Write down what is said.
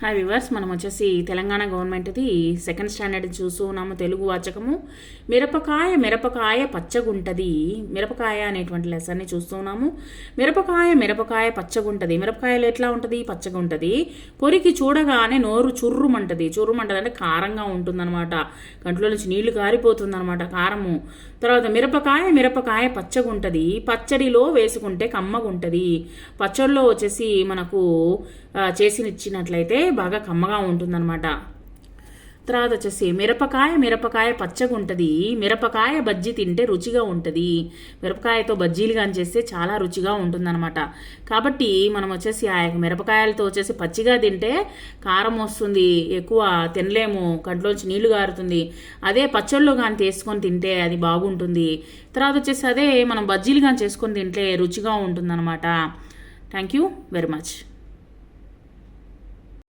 Hi viewers మనం వచ్చేసి Telangana గవర్నమెంట్ది second standard చూస్తూ ఉన్నాము తెలుగు వాచకము. మిరపకాయ మిరపకాయ పచ్చగుంటది. మిరపకాయ అనేటువంటి లెసన్ని చూస్తూ ఉన్నాము. మిరపకాయ మిరపకాయ పచ్చగుంటది. మిరపకాయలు ఎట్లా ఉంటుంది? పచ్చగా ఉంటుంది కొరికి చూడగానే నోరు చుర్రుమంటది. చుర్రుమంటది అంటే కారంగా ఉంటుందన్నమాట. కంట్లో నుంచి నీళ్ళు కారిపోతుందన్నమాట కారము. తర్వాత మిరపకాయ మిరపకాయ పచ్చగుంటది. పచ్చడిలో వేసుకుంటే కమ్మగుంటది. పచ్చడిలో వచ్చేసి మనకు చేసినిచ్చినట్లయితే ఇచ్చినట్లయితే బాగా కమ్మగా ఉంటుందన్నమాట. తర్వాత వచ్చేసి మిరపకాయ మిరపకాయ పచ్చగా ఉంటుంది. మిరపకాయ బజ్జీ తింటే రుచిగా ఉంటుంది. మిరపకాయతో బజ్జీలు కానీ చేస్తే చాలా రుచిగా ఉంటుందన్నమాట. కాబట్టి మనం వచ్చేసి ఆ యొక్క మిరపకాయలతో వచ్చేసి పచ్చిగా తింటే కారం వస్తుంది ఎక్కువ తినలేము కంట్లోంచి నీళ్ళు గారుతుంది. అదే పచ్చళ్ళు కానీ తీసుకొని తింటే అది బాగుంటుంది. తర్వాత వచ్చేసి అదే మనం బజ్జీలు కానీ చేసుకొని తింటే రుచిగా ఉంటుందన్నమాట. Thank you very much